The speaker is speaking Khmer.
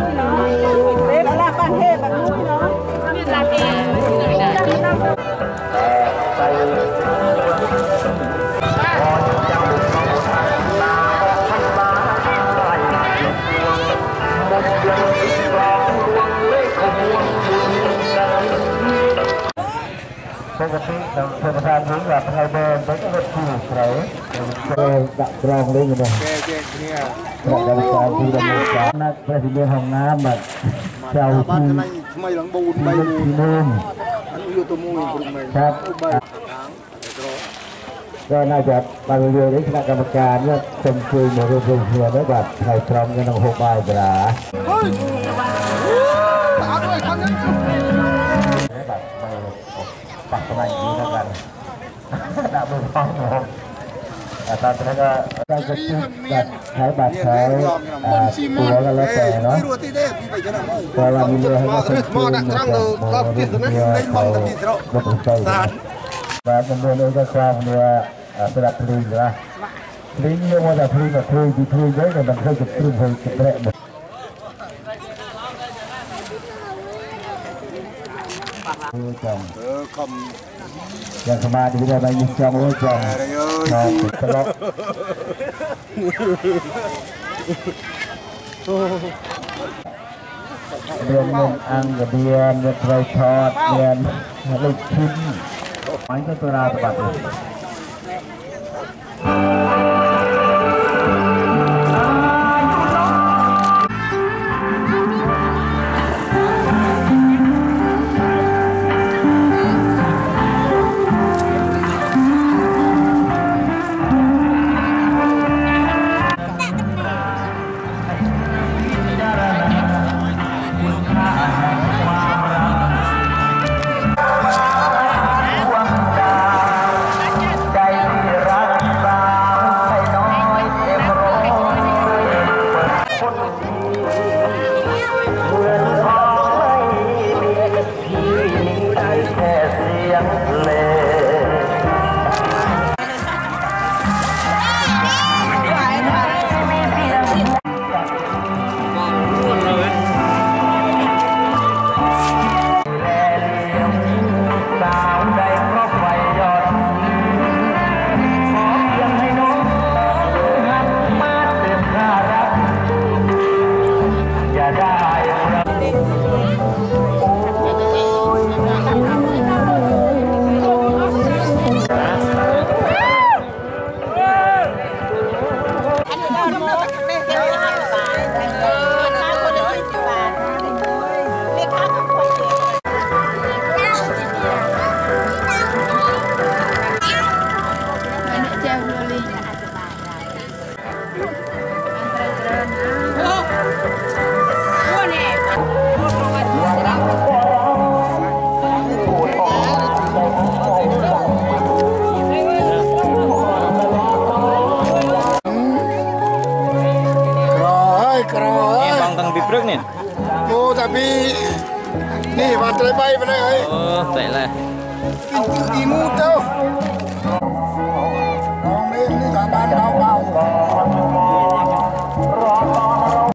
Wow. សុខភាពនិងសុខភាពនេះបាទថ្ងៃបើបន្តិចរត់ពីក្រៅដាក់ក្រងលេងនេះគេគេគ្នារបស់កម្មការទីដំណើរការណាត់ព្រះវិញ្ញាណហងណាមបាទចៅបានថ្មីថ្មីឡើង4 3មួយអត់យកទៅមួយព្រមហ្នឹងបាទក៏ណាស់បាទបានលើនេះគណៈកម្មការនេះខ្ញុំជួយមករួមរួមគ្នាដែរបាទថ្ងៃត្រង់នឹងហូបបាយប្រាអើយអត់អើយខំនេះបាទ បាក់ផ្នែកនេះទៅបានដាក់មើលផងមកអត់តែថាតែជិះបាទហើយបាទហើយពួកក៏លើតែណារួទីទេពីបាយណាមកបើបានមានហើយមកដាក់ត្រង់ទៅដល់ផ្ទះទៅនេះលេងបងទៅពីស្រកបាទបាទមិនមានអីក៏ខ្លាំងគ្នាស្ដាប់ភ្លេងណាភ្លេងយកមកតែភ្លេងតែភ្លេងពីភ្លេងទៅក៏មិនឃើញទៅព្រឹងហើយក្បែរ ចង់អឺខំយ៉ាងសមាធិវិទ្យាបែបនេះចង់អូចង់អើយអើយត្រឡប់អូមានមានអង្គមានមានត្រូវថតមានលុបឈិនអញទៅរាតបាត់ เคยจะพลีนเคยจะแปะหมดจัง เออคอม ยังสมาธิได้ไหมยิ่งจังโอ้ยจัง อะไรเอ้ ชอบ ย ตลกเรียนเงิ Iya, oh, tapi tak lah. Pintu timu tau.